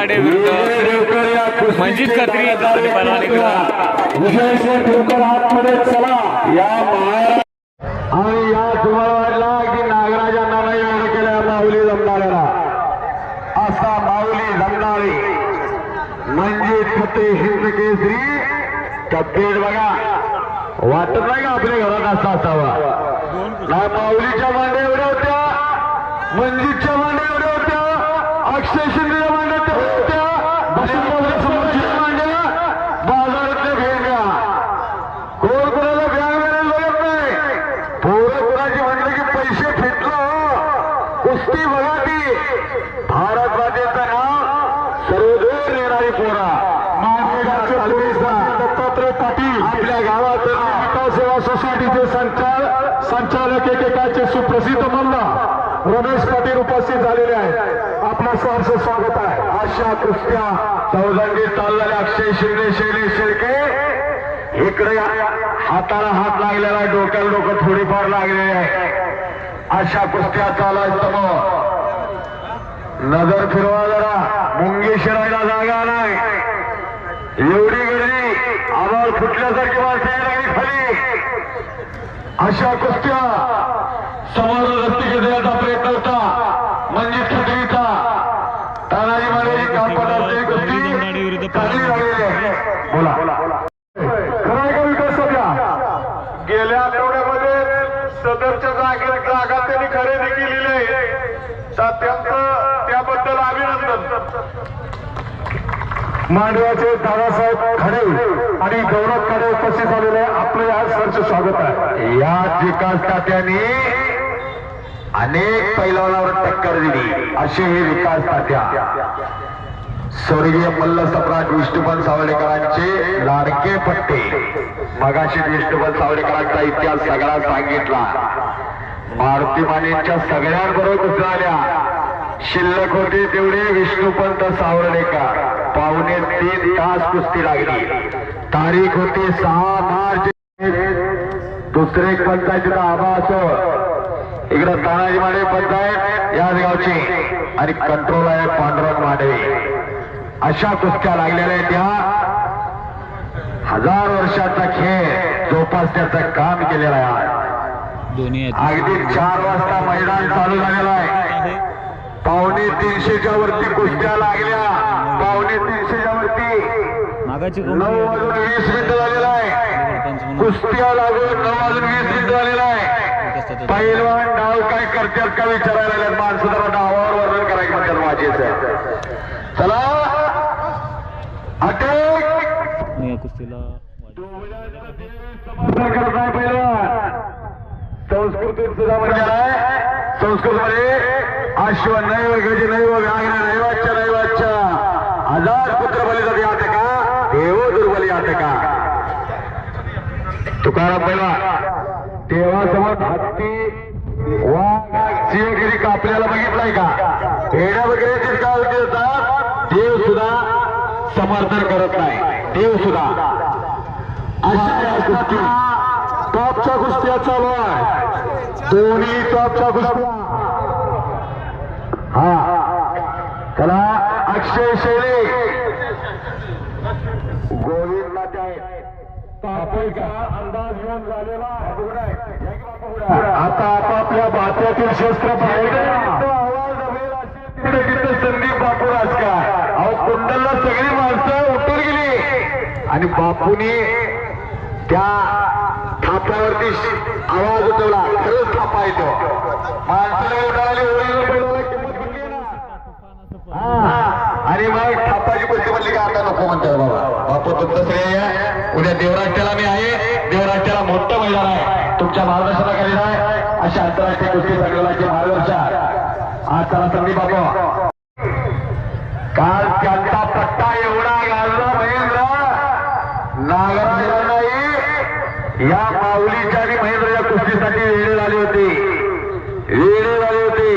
दाडे विरुद्ध मंजित खत्री. पहिलवान इकडं. विजय ठोकर आतमध्ये चला. या महाराज आणि या तुम्हाला वाटला की नागराजांना नाही केल्या माऊली जमणाऱ्याला असा माऊली जमणारी म्हणजे फते हिंद केसरी. तब्येत बघा. वाटत नाही का आपल्या घरात असा असावा? नाही माऊलीच्या मांड्या एवढ्या होत्या. मंजितच्या मांड्या एवढ्या होत्या. अक्षय शिंदेच्या पैसे फिटलं. कुस्ती बघा ती भारत मातेचं नाव सर्वदूर नेणारी पोरा दत्तात्रय पाटील. आपल्या गावात विकास सेवा सोसायटीचे संचाल संचालक एकेकाचे सुप्रसिद्ध मल्ला रमेश पाटील उपस्थित झालेले आहेत. आपलं सहर्ष स्वागत आहे. अशा कुस्त्या चौदंडी चाललेल्या अक्षय शिंदे शैलेश शेळके. इकडे हाताला हात लागलेला आहे, डोक्याला डोकं थोडीफार लागलेली आहे. अशा कुस्त्या चालायचं समोर. नजर फिरवा जरा. मुंगी शिरायला जागा नाही. एवढी गर्दी आवाज फुटल्यासारखी माणसं यायला खाली. अशा कुस्त्या समोर रस्ते देण्याचा प्रयत्न होता म्हणजे खत्रीचा तानाजी महाराज काम पदार्थ कुस्ती खाली लागलेली आहे बोला खरं का विकास सध्या गेल्या आठवड्यामध्ये सदरच्या जागे जागा त्यांनी खरेदी केलेली आहे. त्यांचं त्याबद्दल अभिनंदन. मांडव्याचे दादासाहेब खडे आणि गौरव खडे उपस्थित झालेले आपलं या सरचं स्वागत आहे. या विकास तात्याने अनेक पैलवानावर टक्कर दिली. असे हे विकास तात्या स्वर्गीय मल्ल सम्राट विष्णुपंत सावळेकरांचे लाडके पट्टे. मगाशी विष्णुपंत सावळेकरांचा इतिहास सगळा सांगितला. मारुती मानेच्या सगळ्यांबरोबर कुसळल्या शिल्लक होते तेवढे विष्णुपंत सावळेकर पावणे तीन तास कुस्ती लागली. तारीख होती सहा मार्च. दुसरे पंचायतीचा आभा असो इकडे तानाजी माडे पंचायत याच गावची आणि कंट्रोल आहे पांडुरंग माडवे अशा कुस्त्या लागलेल्या आहेत त्या. हजार वर्षाचा खेळ जोपासण्याचं काम केलेलं आहे अगदी चार वाजता मैदान चालू झालेलं आहे. पावणे तीनशेच्या वरती कुस्त्या लागल्या. पावणे तीनशेच्या वरती. नऊ वाजून वीस मिनिटं झालेलं आहे. कुस्त्या लागून नऊ वाजून वीस मिनिटं झालेलं आहे. पहिलवान डाव काय करतात का विचारायला माणसं जरा डावावर वर्णन करायचं माझे चला. अटक! या कुस्तीला आहे संस्कृतीत सुद्धा म्हणजे संस्कृतमध्ये अश्व नैव गज नैव व्याघ्र नैवाच्य नैवाच्य. हजार पुत्र बली जाते का देव दुर्बली यात का तुकाराम पहिला देवासमोर हत्ती वाघ सिंहगिरी का आपल्याला बघितलाय का? पेढ्या वगैरे चिंता होती जातात देव सुद्धा समर्थन करत नाही. देव सुद्धा. अशा गोष्टी. टॉपच्या कुस्त्या चालू आहे दोन्ही टॉपच्या कुस्त्या हा. चला अक्षय शैली. गोविंद अंदाज घेऊन झालेला आता आपापल्या बात्यातील शस्त्र बाहेर आवाज हवेल अशी तिकडे संदीप बापू राजकार अहो कुंडलला सगळी आणि बापूने त्या थापावरती आवाज उठवला. खरंच थापा येतो. माणसाला उठायला आणि मग थापाची गोष्टी म्हणली का आता नको म्हणतात बाबा. बापू तुमचं श्रेय उद्या देवराष्ट्राला मी आहे. देवराष्ट्राला मोठं मैदान आहे. तुमच्या मार्गदर्शनाखाली आहे अशा आंतरराष्ट्रीय गोष्टी संघटनाचे मार्गदर्शक. आज त्याला संधी बाबा काल त्यांचा पट्टा एवढा गाजला महेंद्र नागराजांनाही या माऊलीच्या आणि महेंद्र या कुस्तीसाठी वेळे झाले होते. वेळे झाले होते.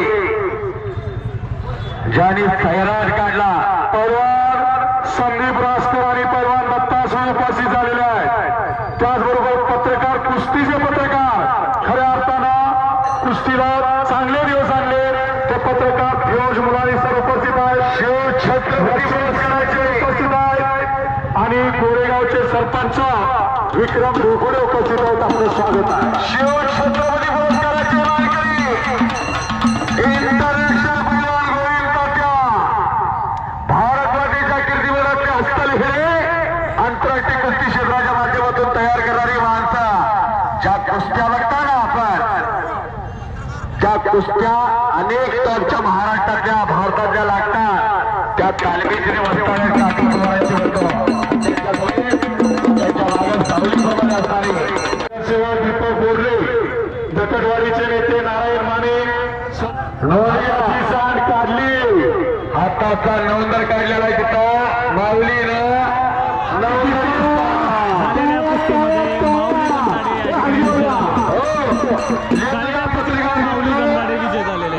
ज्यांनी सैराट काढला. परवान संदीप रासकर आणि परवान दत्तासह उपस्थित झालेले आहेत. त्याचबरोबर पत्रकार कुस्तीचे पत्रकार. खऱ्या अर्थानं कुस्तीला चांगले दिवस आणले. ते पत्रकार फिरोज मुलानी सर उपस्थित आहेत. शिव छत्रपती कोरेगावचे सरपंच विक्रम ढोकुडे उपस्थित आहेत. आपलं स्वागत आहे. शिव छत्रपती पुरस्काराचे मानकरी इंटरनॅशनल पैलवान गोविंद तात्या. भारत मातेच्या कीर्तिमनाचे हस्तलिखिले आंतरराष्ट्रीय कुस्ती क्षेत्राच्या माध्यमातून तयार करणारी माणसं. ज्या कुस्त्या बघताना आपण त्या कुस्त्या अनेक टॉपच्या महाराष्ट्रातल्या भारतातल्या लागतात त्या तालमीचे वस्ताळ्याच्या आठवड्याचे होतो दीपक बोरले दकटवाडीचे नेते नारायण माने नोंदणी काढली हाताचा नवंदर काढलेला आहे तिथं माऊलीनं झालेल्या झालेले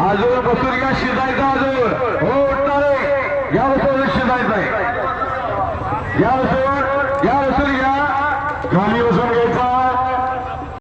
अजून बसून या शिजायचा अजून हो उठणारे या बसून